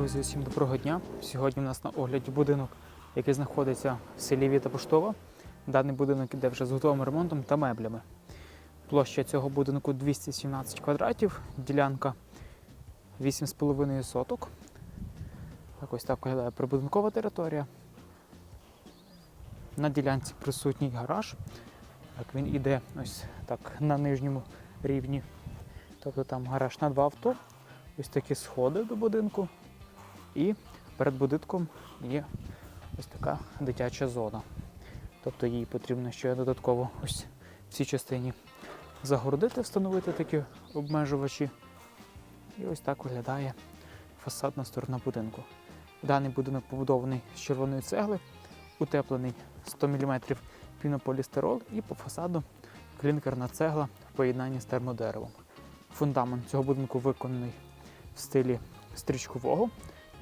Друзі, всім доброго дня. Сьогодні у нас на огляді будинок, який знаходиться в селі Віта Поштова. Даний будинок іде вже з готовим ремонтом та меблями. Площа цього будинку 217 квадратів, ділянка 8,5 соток. Так ось так виглядає прибудинкова територія. На ділянці присутній гараж. Так, він іде ось так на нижньому рівні. Тобто там гараж на два авто. Ось такі сходи до будинку. І перед будинком є ось така дитяча зона. Тобто їй потрібно ще додатково ось в цій частині загородити, встановити такі обмежувачі. І ось так виглядає фасадна сторона будинку. Даний будинок побудований з червоної цегли, утеплений 100 мм пінополістирол і по фасаду клінкерна цегла в поєднанні з термодеревом. Фундамент цього будинку виконаний в стилі стрічкового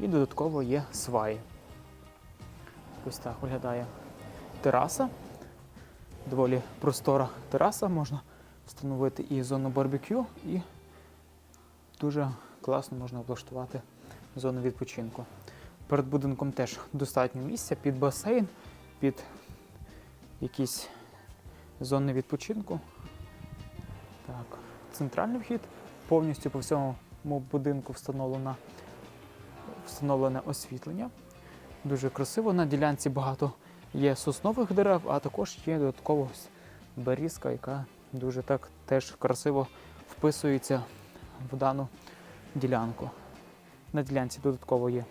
і додатково є сваї. Ось так виглядає тераса. Доволі простора тераса, можна встановити і зону барбекю, і дуже класно можна облаштувати зону відпочинку. Перед будинком теж достатньо місця під басейн, під якісь зони відпочинку. Так, центральний вхід повністю по всьому будинку встановлено, встановлене освітлення. Дуже красиво. На ділянці багато є соснових дерев, а також є додатково берізка, яка дуже так теж красиво вписується в дану ділянку. На ділянці додатково є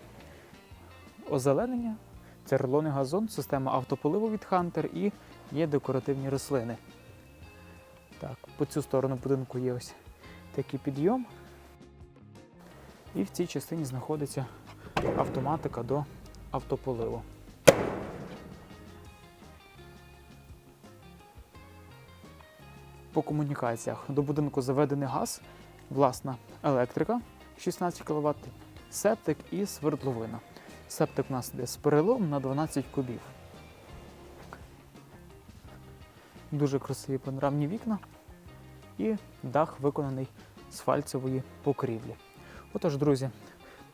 озеленення, це рулонний газон, система автополиву від Hunter і є декоративні рослини. Так, по цю сторону будинку є ось такий підйом. І в цій частині знаходиться автоматика до автополиву. По комунікаціях до будинку заведений газ, власна електрика 16 кВт, септик і свердловина. Септик у нас йде з перелом на 12 кубів. Дуже красиві панорамні вікна і дах виконаний з фальцевої покрівлі. Отож, друзі,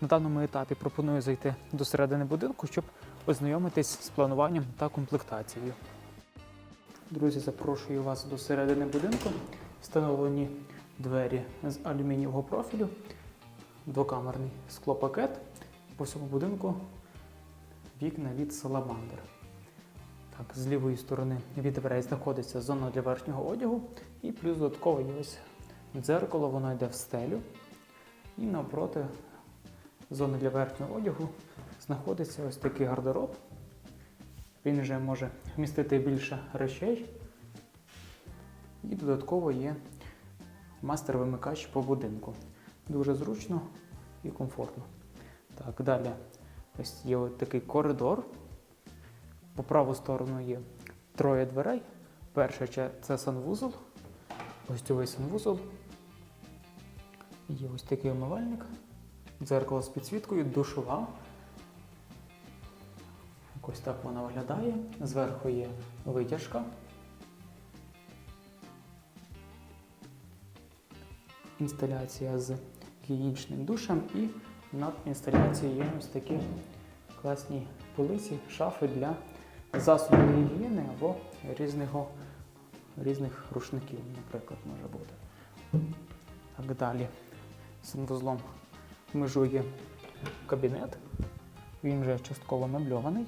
на даному етапі пропоную зайти до середини будинку, щоб ознайомитись з плануванням та комплектацією. Друзі, запрошую вас до середини будинку. Встановлені двері з алюмінієвого профілю, двокамерний склопакет. По всьому будинку вікна від Salamander. Так, з лівої сторони від дверей знаходиться зона для верхнього одягу, і плюс додатково є ось дзеркало, воно йде в стелю. І навпроти зони для верхнього одягу знаходиться ось такий гардероб. Він вже може вмістити більше речей. І додатково є мастер-вимикач по будинку. Дуже зручно і комфортно. Так, далі ось є ось такий коридор. По праву сторону є троє дверей. Перша це санвузол, гостьовий санвузол. Є ось такий умивальник, дзеркало з підсвіткою, душова. Ось так вона виглядає. Зверху є витяжка. Інсталяція з гігієнічним душем і над інсталяцією є ось такі класні полиці, шафи для засобів гігієни або різного, різних рушників, наприклад, може бути. Так далі. Санвузлом межує кабінет. Він вже частково мебльований.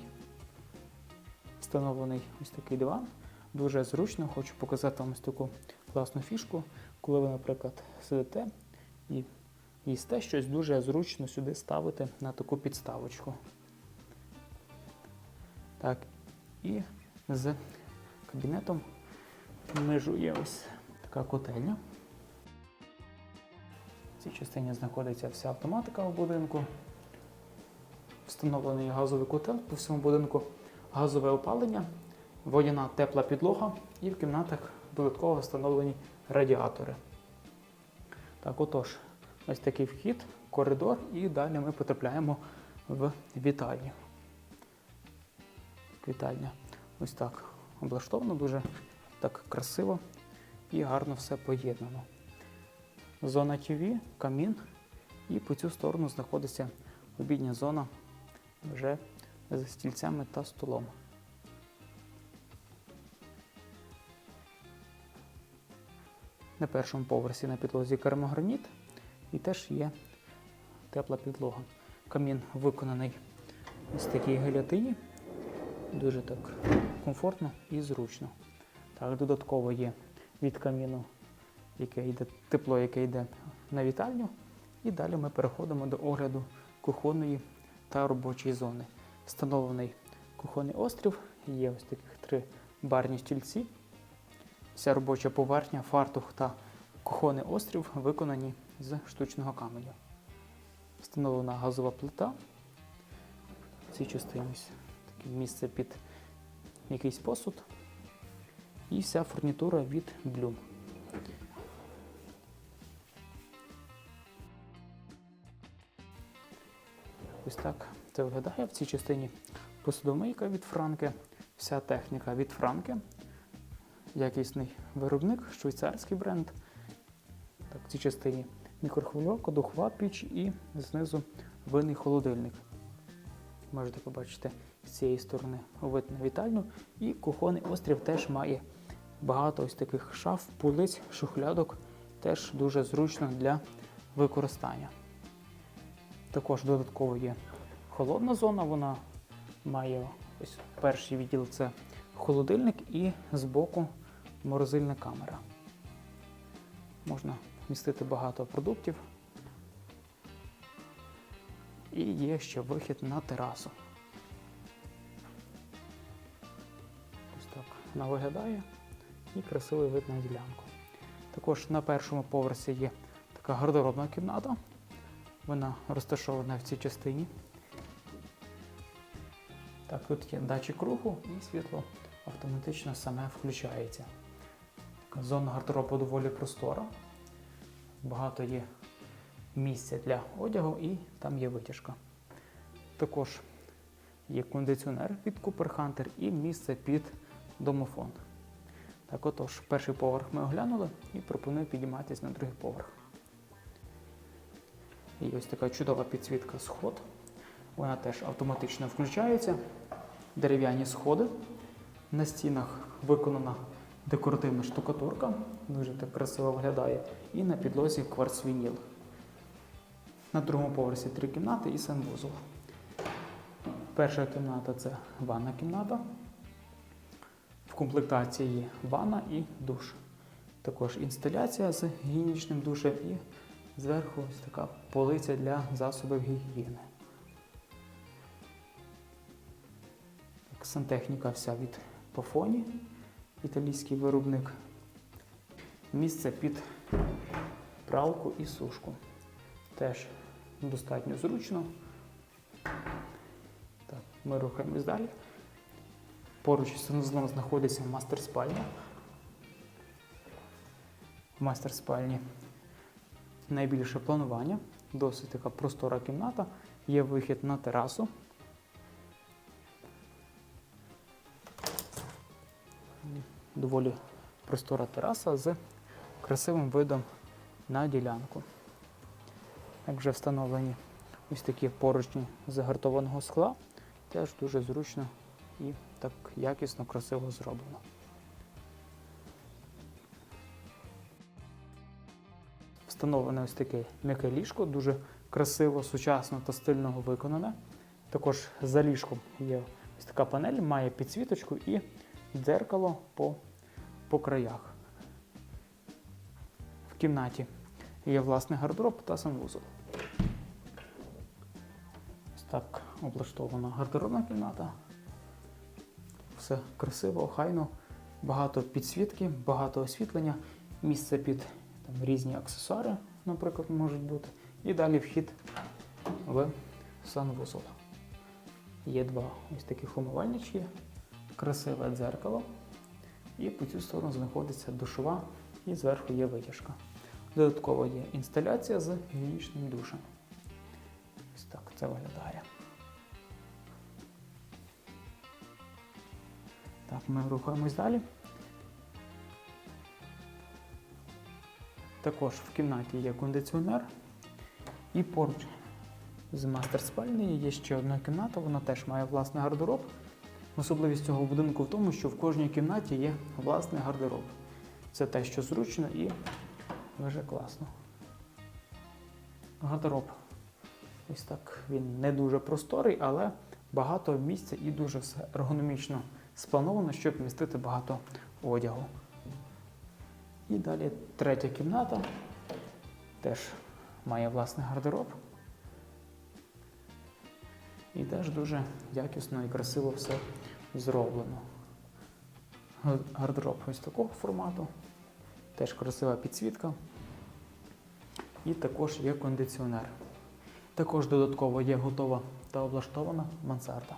Встановлений ось такий диван. Дуже зручно, хочу показати вам ось таку класну фішку, коли ви, наприклад, сидите і їсте щось, дуже зручно сюди ставити на таку підставочку. Так, і з кабінетом межує ось така котельня. Цій частині знаходиться вся автоматика в будинку. Встановлений газовий котел по всьому будинку, газове опалення, водяна тепла підлога і в кімнатах додатково встановлені радіатори. Так, отож, ось такий вхід, коридор, і далі ми потрапляємо в вітальню. Вітальня ось так облаштовано, дуже так красиво і гарно все поєднано. Зона ТВ, камін, і по цю сторону знаходиться обідня зона вже з стільцями та столом. На першому поверсі на підлозі керамограніт і теж є тепла підлога. Камін виконаний ось такій гелятині. Дуже так комфортно і зручно. Так, додатково є від каміну, яке йде, тепло, яке йде на вітальню. І далі ми переходимо до огляду кухонної та робочої зони. Встановлений кухонний острів, є ось таких три барні стільці. Вся робоча поверхня, фартух та кухонний острів виконані з штучного каменю. Встановлена газова плита. В цій частині таке місце під якийсь посуд. І вся фурнітура від Bloom. Ось так це виглядає в цій частині посудомийка від Франки, вся техніка від Франки, якісний виробник, швейцарський бренд. Так, в цій частині мікрохвильовка, духова піч і знизу винний холодильник. Можете побачити з цієї сторони вид на вітальню. І кухонний острів теж має багато ось таких шаф, полиць, шухлядок. Теж дуже зручно для використання. Також додатково є холодна зона, вона має ось перший відділ це холодильник і збоку морозильна камера. Можна вмістити багато продуктів. І є ще вихід на терасу. Ось так вона виглядає і красивий вид на ділянку. Також на першому поверсі є така гардеробна кімната. Вона розташована в цій частині. Так, тут є датчик руху і світло автоматично саме включається. Зона гардеробу доволі простора. Багато є місця для одягу і там є витяжка. Також є кондиціонер від Cooper Hunter і місце під домофон. Так отож, перший поверх ми оглянули і пропоную підійматися на другий поверх. І ось така чудова підсвітка сход. Вона теж автоматично включається. Дерев'яні сходи. На стінах виконана декоративна штукатурка, дуже так красиво виглядає. І на підлозі кварцвініл. На другому поверсі три кімнати і санвузол. Перша кімната це ванна кімната. В комплектації ванна і душ. Також інсталяція з гігієнічним душем і зверху ось така полиця для засобів гігієни. Так, Сантехніка вся від Пофоні, італійський виробник. Місце під пралку і сушку. Теж достатньо зручно. Так, Ми рухаємось далі. Поруч із санузлом знаходиться мастер спальня. В мастер спальні найбільше планування, досить така простора кімната, є вихід на терасу. Доволі простора тераса з красивим видом на ділянку. Як встановлені ось такі поручні загартованого скла, теж дуже зручно і так якісно, красиво зроблено. Встановлене ось таке м'яке ліжко, дуже красиво, сучасно та стильно виконане. Також за ліжком є ось така панель, має підсвіточку і дзеркало по, по краях. В кімнаті є власний гардероб та санвузол. Ось так облаштована гардеробна кімната. Все красиво, охайно, багато підсвітки, багато освітлення, місце під там, різні аксесуари, наприклад, можуть бути. І далі вхід в санвузол. Є два ось таких умивальнички, красиве дзеркало. І по цю сторону знаходиться душова і зверху є витяжка. Додатково є інсталяція з гігієнічним душем. Ось так це виглядає. Так, ми рухаємось далі. Також в кімнаті є кондиціонер і поруч з мастер спальні є ще одна кімната, вона теж має власний гардероб. Особливість цього будинку в тому, що в кожній кімнаті є власний гардероб. Це те, що зручно і дуже класно. Гардероб. Ось так він не дуже просторий, але багато місця і дуже все ергономічно сплановано, щоб містити багато одягу. І далі третя кімната теж має власний гардероб. І теж дуже якісно і красиво все зроблено. Га- Гардероб ось такого формату. Теж красива підсвітка. І також є кондиціонер. Також додатково є готова та облаштована мансарда.